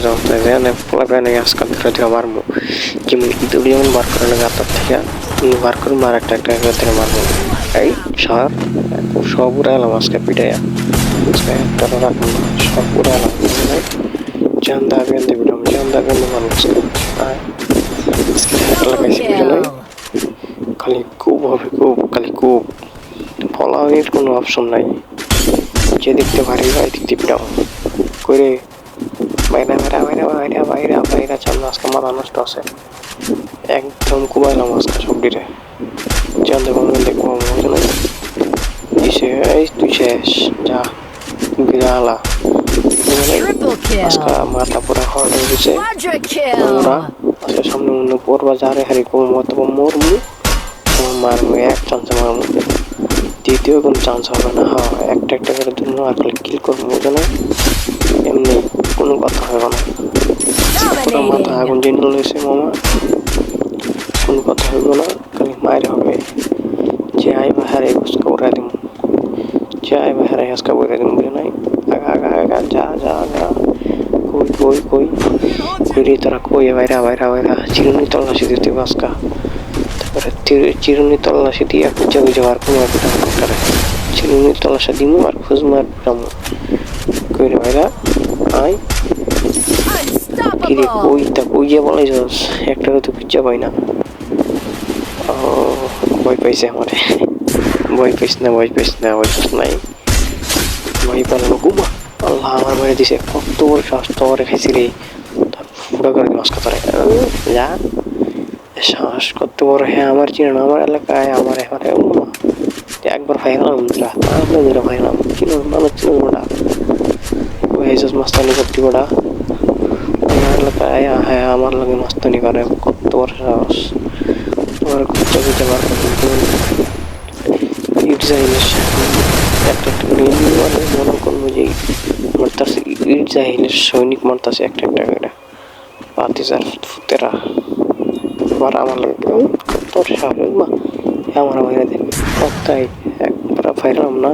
যাও তাই যায় না পোলা প্যানে আজকাল ধরে ধরে মারবো যেমন ইঁদুর যেমন বার করে না গাতার থেকে তুমি বার করে মার একটা একটা করে মারবো এই সার সব উড়ে এলাম আজকে পিটাইয়া একটা রাখব সব উড়ে এলাম চান্দা বেঁধে বিলাম চান্দা বেঁধে মানুষ লাগাইছি বুঝলো খালি খুব হবে খুব খালি খুব ফলাওয়ের কোনো অপশন নাই যে দেখতে পারি ভাই দেখতে পিটাও করে বাইরে বাইরে বাইরে বাইরে বাইরে বাইরে চান্দা আজকে মাথা নষ্ট আছে। একদম কুবাইলাম আজকে সবটিরে চান্দা কোনো দেখব বুঝলো ইসে এই তুই শেষ যা বিড়ালা. আজকে মাথা পুরা হর্ড হয়ে গেছে। Quadra আমরা kill. আজকে সামনে মনে পড়বা যারে হারি কম অথবা মরমু মারমু এক চান্স মারমু দ্বিতীয় কোনো চান্স হবে না হ্যাঁ একটা একটা করে দুনো আর কিল করব বুঝো না এমনি কথা হবে না পুরো মাথা আগুন. জেনে লইছে মামা? কোনো কথা হইব না, খালি মায়ের হবে। যে আইবা হারে উস্কা উড়াই দিমু। যে আইবা হারে হাসকা উড়াই দিমু, বুঝো নাই? আগা আগা আগা, যা যা যা, কই কই কই? কই রে তোরা কই বাইরা বাইরা বাইরা? চিরুনি তল্লাশি দিতে বাসকা তারপরে চিরুনি তল্লাশি দিয়ে খুঁজে খুঁজে বার করব, আর পিটাম করে চিরুনি তল্লাশি দিমু আর খুঁজবো আর পিটামু কই রে বাইরা, আয়। কিরে. কই তা কই গিয়ে বলাই যাস একটা তো খুঁজে পাই না। ও ভয় পাইছে আমারে। ভয় পাইস না ভয় পাইস না ভয় পাইস নাই। ভয় পালাম গুমা। আল্লাহ আমার মেরে দিছে। কত বড় শ্বাস তোমারে খাইছি রে। পুরো করে মাছ খাতারে যা। শ্বাস কত বড় হ্যাঁ আমার চিনে না আমার এলাকায় আমার এবারে একবার দুরা তারপরে দুরা ফাইলাম চিনো আমার চিনো ওটা ওই মাস্তানি করতে ওটা আমার এলাকায় হ্যাঁ আমার লাগে মাস্তানি করে, কত সাহস। তোমার খুঁজতে খুঁজতে বার ইট জাহিলের একটা একটা এমনি মারে মনে করব যে মারতাছে, ইট জাহিলের সৈনিক মারতাছে একটা একটা করে। পাতিজার ফুতেরা আবার আমার লাগে কত সাহস, মা আমার বাইরে দেখ তাই একবার ফাইলাম না।